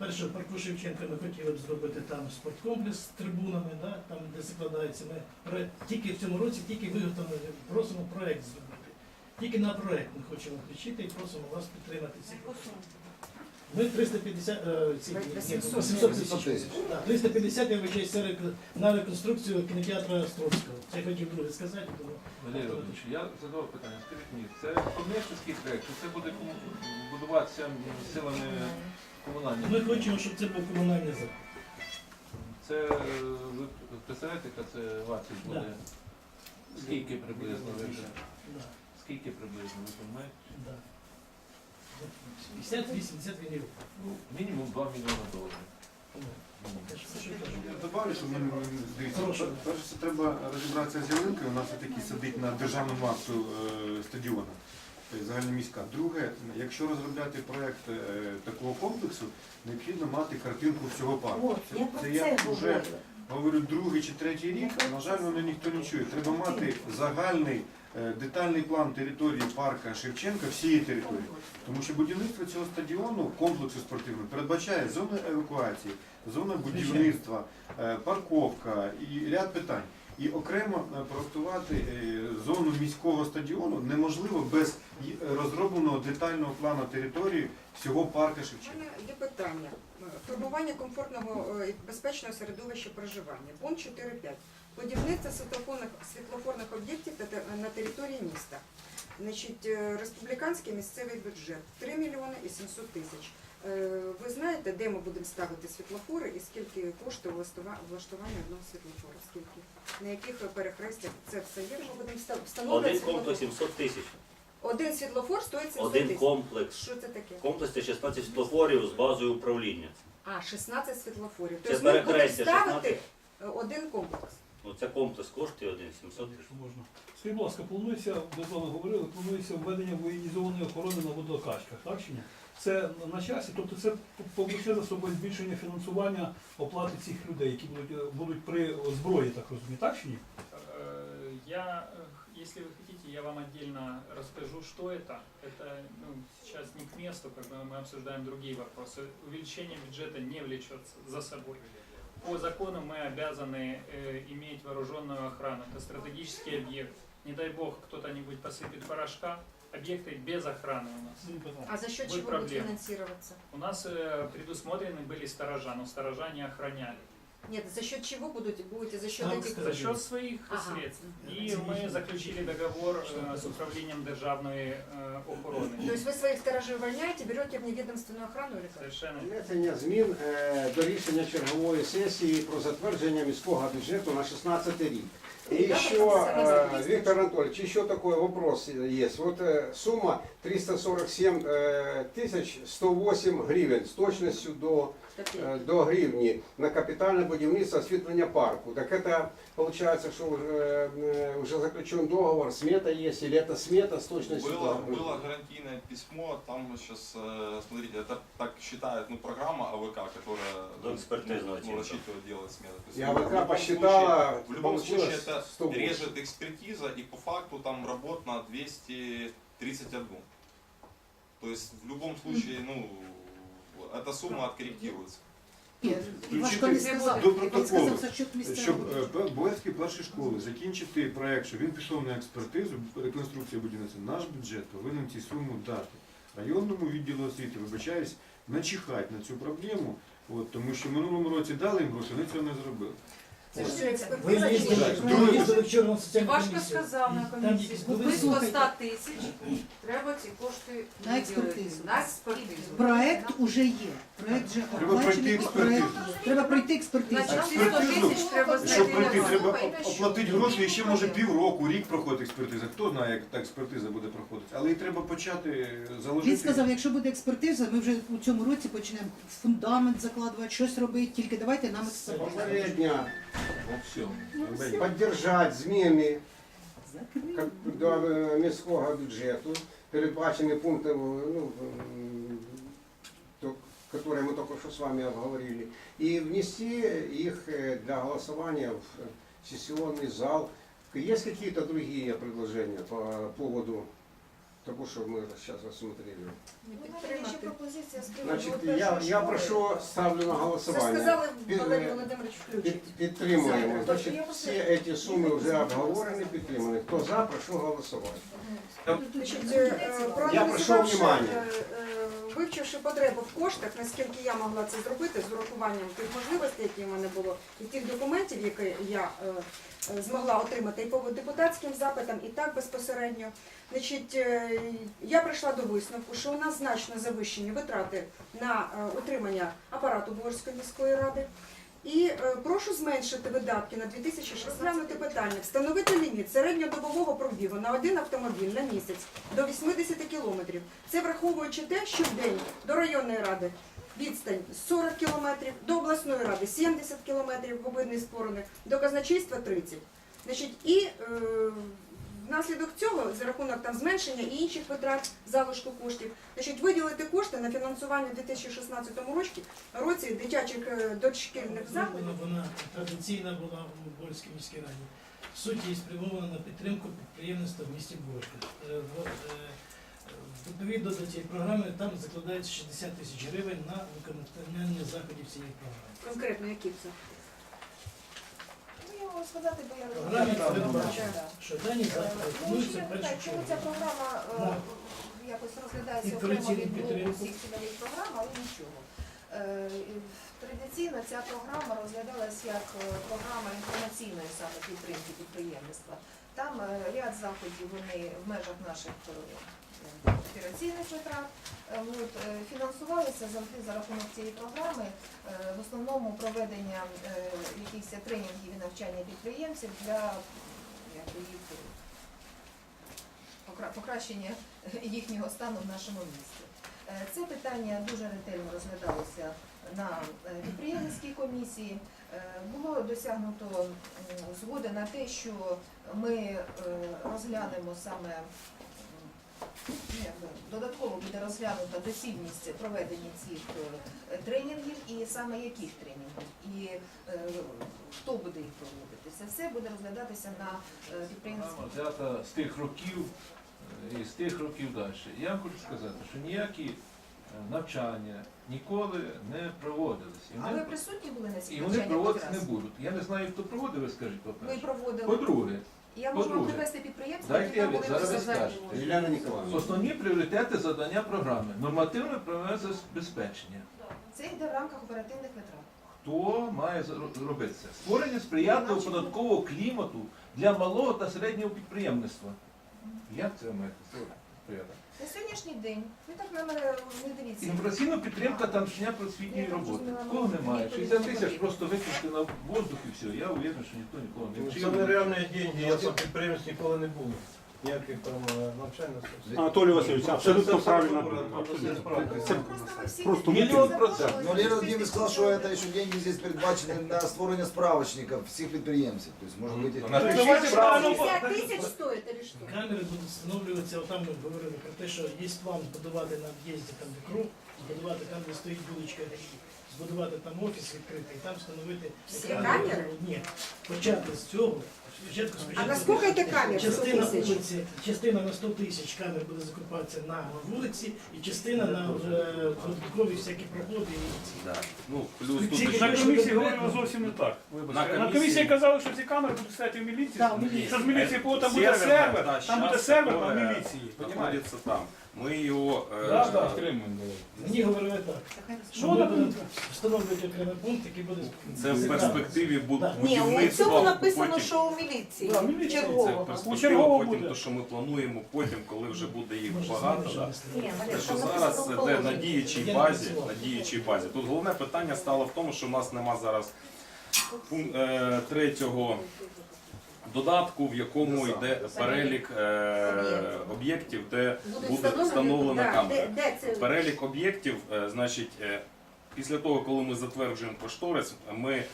Перше, в парку Шевченка ми хотіли б зробити там спорткомплекс з трибунами, да, там, де закладається. Ми тільки в цьому році тільки виготовили, просимо проект зробити. Тільки на проект ми хочемо включити і просимо вас підтримати ці кошти. Ми 350, е, ці, ні, 800 800 тисяч. Так, 350 я вважаю на реконструкцію кінотеатру Островського. Це я хотів друге сказати, тому Валерій Володимирович, я задав питання. Скажіть мені, це комерційний проект, чи це буде будуватися силами комунальних? ми хочемо, щоб це був комунальний заклад. Це ви представляєте, яка це вартість буде? Скільки приблизно? ви вже? Да, Скільки приблизно, ви розумієте? да. 50-80 мільйонів. Ну, мінімум 2 мільйони доларів. Я добавлю, що в мене дивіться, перше це треба розібратися з ялинкою. У нас все-таки сидить на державному акту е, стадіона е, загальноміська. Друге, якщо розробляти проект е, такого комплексу, необхідно мати картинку всього парку. Це це я вже говорю другий чи третій рік. На жаль, воно ніхто не чує. Треба мати загальний е, детальний план території парка Шевченка, всієї території. Тому що будівництво цього стадіону, комплексу спортивного, передбачає зону евакуації, зону будівництва, е, парковка і ряд питань. І окремо е, проектувати е, зону міського стадіону неможливо без розробленого детального плану території всього парка У Шевченка. мене є питання. Формування комфортного е, і безпечного середовища проживання. Пункт 4.5. Будівництво світлофорних, світлофорних об'єктів на території міста. Значить, е, республіканський місцевий бюджет 3 мільйони і 700 тисяч. Е, Ви знаєте, де ми будемо ставити світлофори і скільки коштує влаштування одного світлофора? Скільки? На яких перехрестях це все є? Ми будемо ста- встановлювати Один світлофор. комплекс 700 тисяч. Один світлофор стоїть 700 Один тисяч. комплекс. Що це таке? Комплекс це 16 світлофорів з базою управління. А, 16 світлофорів. Це Тобто ми будемо перехрестя ставити е, один комплекс. Ну це комплекс коштує один 700 тисяч. Якщо можна. Скажіть, будь ласка, планується, ми з вами говорили, планується введення воєнізованої охорони на водокачках, так чи ні? Це на часі, тобто це повлече за собою збільшення фінансування оплати цих людей, які будуть, е, будуть при зброї, так розумію, так чи ні? Э, Я, э, если вы хотите, я вам отдельно расскажу, что это. Это ну, сейчас не к месту, как бы мы обсуждаем другие вопросы. Увеличение бюджета не влечет за собой. По закону мы обязаны э, иметь вооруженную охрану. Это стратегический объект. Не дай бог кто-то-нибудь посыпет порошка. Объекты без охраны у нас. А за счет Будет чего будет проблема. финансироваться? У нас э, предусмотрены были сторожа, но сторожа не охраняли. Нет, за счет чего будете? Будете за счет Там, этих... кстати, За счет своих Ага. средств. И мы заключили договор э, с управлением державної э, охорони. То есть вы своих сторожей увольняете, берете вневедомственную охрану или как? Совершенно Внесення змін е, до рішення чергової сесії про затвердження міського бюджету на 16 рік. И Да, еще, э, Виктор Анатольевич, еще такой вопрос есть. Вот э, сумма 347 э, тысяч 108 гривен с точностью до, Копейки. э, до гривни на капитальное будівництво освітлення парку. Так это получается, что уже, э, уже заключен договор, смета есть, или это смета с точностью Было, до было гарантийное письмо, там сейчас, смотрите, это так считает ну, программа АВК, которая До ну, экспертизного ну, типа. рассчитывает делать смету. То есть И в АВК любом посчитала, случае- В любом случае получилось это 108. режет экспертиза, и по факту там работ на 231. То есть в любом случае, ну, эта сумма откорректируется. Включити не сказав. до Він протоколу, сказав, за счет місцевого щоб е, бюджету. Б- Боярські перші школи закінчити проект, щоб він пішов на експертизу, реконструкція будівництва, наш бюджет повинен цю суму дати. Районному відділу освіти, вибачаюсь, начихать на цю проблему, от, тому що в минулому році дали їм гроші, вони цього не зробили. Це ж Ви експертиза чи їздили, що? ви їздили вчора на соціальну Важко комісію. сказав на комісії. якісь Близько 100 тисяч треба ці кошти На експертизу. На експертизу. Проект уже є. Проект вже Треба оплачений. пройти Проект експертизу. Треба пройти експертизу. Значить, ці 100 тисяч треба Щоб знайти пройти, на треба оплатити гроші, і ще може півроку, рік проходить експертиза. Хто знає, як та експертиза буде проходити. Але і треба почати заложити. Він сказав, якщо буде експертиза, ми вже у цьому році почнемо фундамент закладувати, щось робити, тільки давайте нам експертизу. Попередня. поддержать зміни Закрили. как- до е, міського бюджету, передбачені пунктом, ну, м, то- которые мы только что с вами обговорили, и внести их э, для голосования в сессионный зал. Есть какие-то другие предложения по поводу таку, що ми зараз розсмотрели. Ну, ще пропозиція з Значить, я, я прошу, ставлю на Це голосування. сказали Під- Валерій Володимирович підтримуємо. Значить, всі ці суми вже обговорені, підтримані. Хто за, прошу голосувати. Значить, е, Я проаналізувавши, прошу внимання. е, е, вивчивши потребу в коштах, наскільки я могла це зробити з урахуванням тих можливостей, які в мене було, і тих документів, які я е, е, змогла отримати і по депутатським запитам, і так безпосередньо. Значить, е, я прийшла до висновку, що у нас значно завищені витрати на утримання апарату Борської міської ради. І е, прошу зменшити видатки на 2016 розглянути питання, встановити ліміт середньодобового пробігу на один автомобіль на місяць до 80 кілометрів. Це враховуючи те, що в день до районної ради відстань 40 кілометрів, до обласної ради 70 кілометрів в обидні сторони, до казначейства 30. Значить, і е, внаслідок цього, за рахунок там зменшення і інших витрат залишку коштів, значить, виділити кошти на фінансування у 2016 році, році дитячих е, дошкільних закладів. Вона, вона традиційна була в Борській міській раді. Суть її спрямована на підтримку підприємництва в місті Борська. Е, в- е, Відповідно до цієї програми там закладається 60 тисяч гривень на виконання заходів цієї програми. Конкретно які це? Ну, можу сказати, бо я розумію. що дані Е, Ну, в чому ця програма е, якось розглядається окремо від блоку всіх цільових програм, але нічого. Е, і Традиційно ця програма розглядалась як е, програма інформаційної саме підтримки підприємництва. Там е, ряд заходів вони в межах наших е, операційних витрат. Е, От, е, фінансувалися завжди за рахунок цієї програми е, в основному проведення е, якихось тренінгів і навчання підприємців для їх е, покращення їхнього стану в нашому місті. Е, Це питання дуже ретельно розглядалося на е, підприємницькій комісії. Е, Було досягнуто згоди на те, що ми е, розглянемо саме додатково буде розглянута доцільність проведення цих е, тренінгів і саме яких тренінгів, і е, хто буде їх проводити. Це все буде розглядатися на е, Програма взята з тих років і з тих років далі. Я хочу сказати, що ніякі навчання ніколи не проводились. І А ви присутні були на цій І вони проводитися не будуть. Я не знаю, хто проводив, ви скажіть, по-перше. проводили. По-друге, Я можу вам по-друге, привести підприємства, дайте які я там були зараз скажете. Ніколаївна. основні пріоритети задання програми. Нормативне правове забезпечення. Це йде в рамках оперативних витрат. Хто має зро- робити це? Створення сприятливого податкового клімату для малого та середнього підприємництва. Як це має створити? На сьогоднішній день, ви так на мене не дивіться. Інформаційна підтримка там навчання просвітньої Я роботи. зрозуміла, Кого немає? відповідь 60 тисяч просто викинути на воздух і все. Я уверен, що ніхто нікого не Ну, вчив. Це нереальні деньги, я сам підприємець ніколи не був Ніяких там е, навчальних. Анатолій Васильович, абсолютно правильно. Це просто ви всі просто не мільйон забули, процентів. що Но Лера ви Владимирович сказал, что это еще деньги здесь предбачены на створение справочников всех предприемцев. То есть, может быть, Ну, их- напишіть Давайте правильно. 50 тисяч стоїть, чи що? Камери будуть встановлюватися, отам ми говорили про те, що є план будувати на в'їзді там де круг, збудувати там, де стоїть вуличка ГАІ, збудувати там офіс відкритий, там встановити Всі камери? Ні, почати з цього. Спочатку, А спочатку наскільки це камер? 100 частина тисяч? вулиці, частина на 100 тисяч камер буде закупатися на вулиці, і частина на вже додаткові всякі проходи і. Да. Ну, плюс тут Тільки ще- На комісії говорили зовсім не так. Вибачте. На На комісії- комісії казали, що ці камери будуть стояти в міліції. Так, в міліції. Бо там буде Сервер, там буде сервер такое на міліції. Понімаєте? находится там. Мы его э, Да, да. Підтримуємо. Мені говорили так, що Ну, ми встановлювати окремий пункт, який буде це в перспективі буд- Да. Ні, у будівництва. цьому написано, потім- що у міліції. Да, міліція. Це Чергового. У перспектива, чергового потім буде. те, що ми плануємо потім, коли вже буде їх багато. Да. Ні. Валерій, Те, що там зараз написано це в де положенні. на діючій базі, на діючій базі. Тут головне питання стало в тому, що в нас нема зараз пунк- е, третього додатку, в якому йде перелік е, об'єктів, де буде встановлена да, камера. Де, де це? Перелік об'єктів, е, значить, е, Після того, коли ми затверджуємо кошторис, ми е,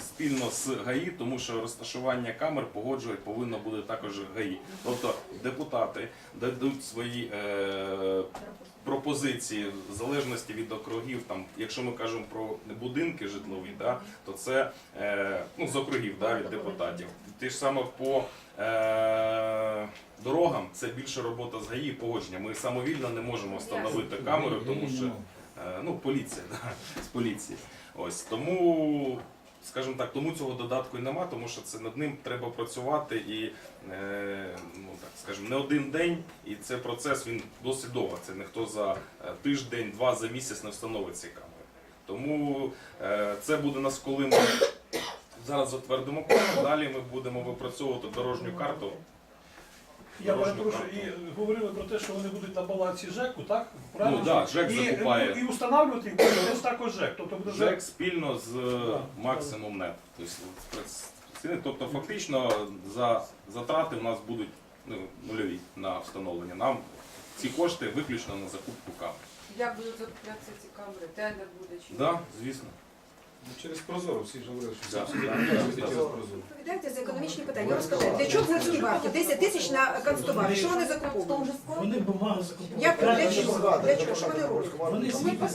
спільно з ГАІ, тому що розташування камер погоджувати повинно буде також ГАІ. Тобто депутати дадуть свої е, пропозиції в залежності від округів. Там, якщо ми кажемо про будинки житлові, да, то це е, ну, з округів да, від депутатів. Те ж саме по е, дорогам це більше робота з ГАІ погодження. Ми самовільно не можемо встановити камеру, тому що е, ну, поліція, да, з поліції. Ось тому. Скажімо так, тому цього додатку і нема, тому що це над ним треба працювати і е, ну так скажімо, не один день, і це процес він досить довго. Це ніхто за е, тиждень, два за місяць не встановить ці камери. Тому е, це буде нас, коли ми зараз затвердимо далі ми будемо випрацьовувати дорожню карту. Я Дорожню перепрошую, карту. і говорили про те, що вони будуть на балансі ЖЕКу, так? Правильно? Ну, да, ЖЕК і, закупає. І, і встановлювати їх буде ось також ЖЕК. Тобто буде ЖЕК спільно з Да. максимум нет. Тобто, тобто фактично за затрати в нас будуть ну, нульові на встановлення. Нам ці кошти виключно на закупку камер. Як будуть закуплятися ці камери? Тендер буде чи ні? Да, звісно. Через Прозоро всі ж говорили, що Да. субсидії Да. через. Прозоро. Відповідайте за економічні питання. Розкажіть, для чого ці варті? 10 тисяч на канцтовари. Що вони закуповують? Вони бумагу закуповують. Як для Правильно, чого? Для чого? Що вони роблять? Вони звідти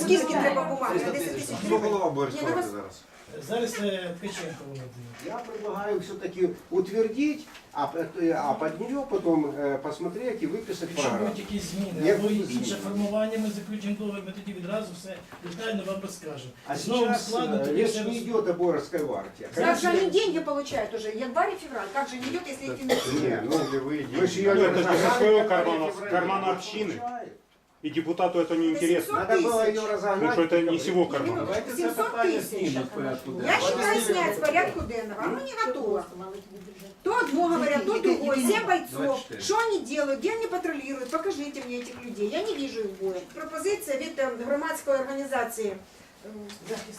Скільки треба бумаги? На 10 тисяч Хто гривень? голова буде Ні, ну, розповідати ви- зараз? Зараз е, Ткаченко Володимир. Я предлагаю все-таки утвердить, а, п- а под нее потом э, посмотреть и выписать Якщо программу. будуть якісь зміни Як або будуть інше зміни? формування, ми заключимо договір, ми тоді відразу все детально вам розкажемо. А З новим сейчас складом э, тоді речь все не роз- идет о Боровской варте. Как же они деньги получают уже? Январь и февраль. Как же не идет, если их Не, финансируют? ну, вы же ее Ну, не это же разогнали, со своего как кармана, в феврале. кармана общины. И депутату это не интересно. Надо было ее разогнать. Потому что это не с его кармана. Минуту. 700 тысяч. Я считаю снять с порядку денного. Оно не готово. То одно говорят, то другое. Семь бойцов. Что они делают? Где они патрулируют? Покажите мне этих людей. Я не вижу их в бою. Пропозиция від е, громадської організації е,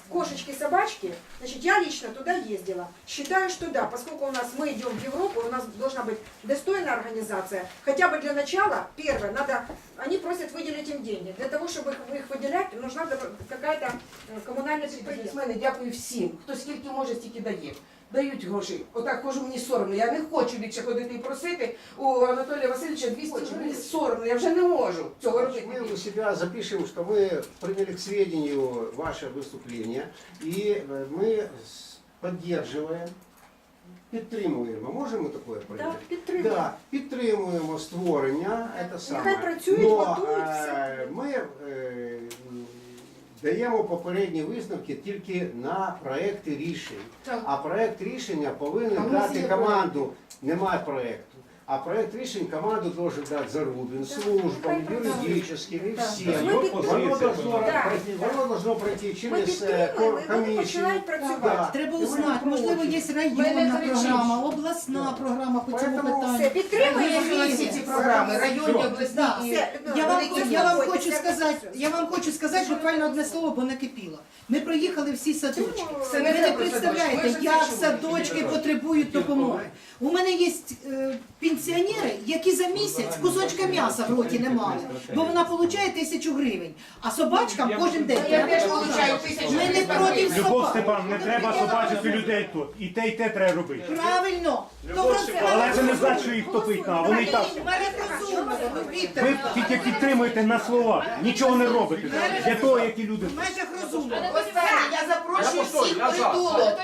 кошечки-собачки. Значит, я лично туда ездила. Считаю, что да, поскольку у нас мы идем в Европу, у нас должна быть достойная организация. Хотя бы для начала, первое, надо, они просят выделить им деньги. Для того, чтобы их, их выделять, нужна какая-то э, коммунальная предприятие. Бізнесмени, дякую всім, хто скільки може, стільки дає. Дають гроші. Отак хожу, мені соромно. Я не хочу більше ходити і просити у Анатолія Васильовича 200 гривень. Мені соромно, я вже не можу цього робити. Мы у себя запишем, что мы приняли к сведению ваше выступление, и э, мы с- поддерживаем, підтримуємо. Можемо такое Да, прийняти? підтримуємо. Да, підтримуємо створення, це саме. працюють, Но, готуються. е, Ми е, м, даємо попередні висновки тільки на проекти рішень. Так. А проект рішення повинен дати команду. Немає проекту. А проект рішень команду должен дати Зарубин, службам, юридическим и всем. Ми. Воно должно, Так. пройти, воно должно пройти Ми через е, підтримуємо, кор- і вони комісію. починають працювати. Треба узнати, можливо, є районна програма, обласна програма по цьому Поэтому питанню. Підтримуємо Вирішили всі ці програми, районні, обласні і Все, Людмила, Я вам, велике я вам хочу це сказати, я вам хочу сказати буквально одне слово, бо накипіло. Ми проїхали всі садочки. Це Ви не треба представляєте, садочки, ми як це чули. садочки потребують допомоги. У мене є е, пенсіонери, які за місяць кусочка м'яса в роті не мають, бо вона отримує тисячу гривень, а собачкам кожен день. Я теж получаю тисячу Ми не проти Любов собак. Степан, не треба собачити людей тут. І те, і те треба робити. Правильно. Добре, Але це не значить, що їх топить на. Вони і так. Ви тільки підтримуєте на слова, нічого не робите. Для того, які люди. в межах розуму. Останнє, я запрошую всіх притулок.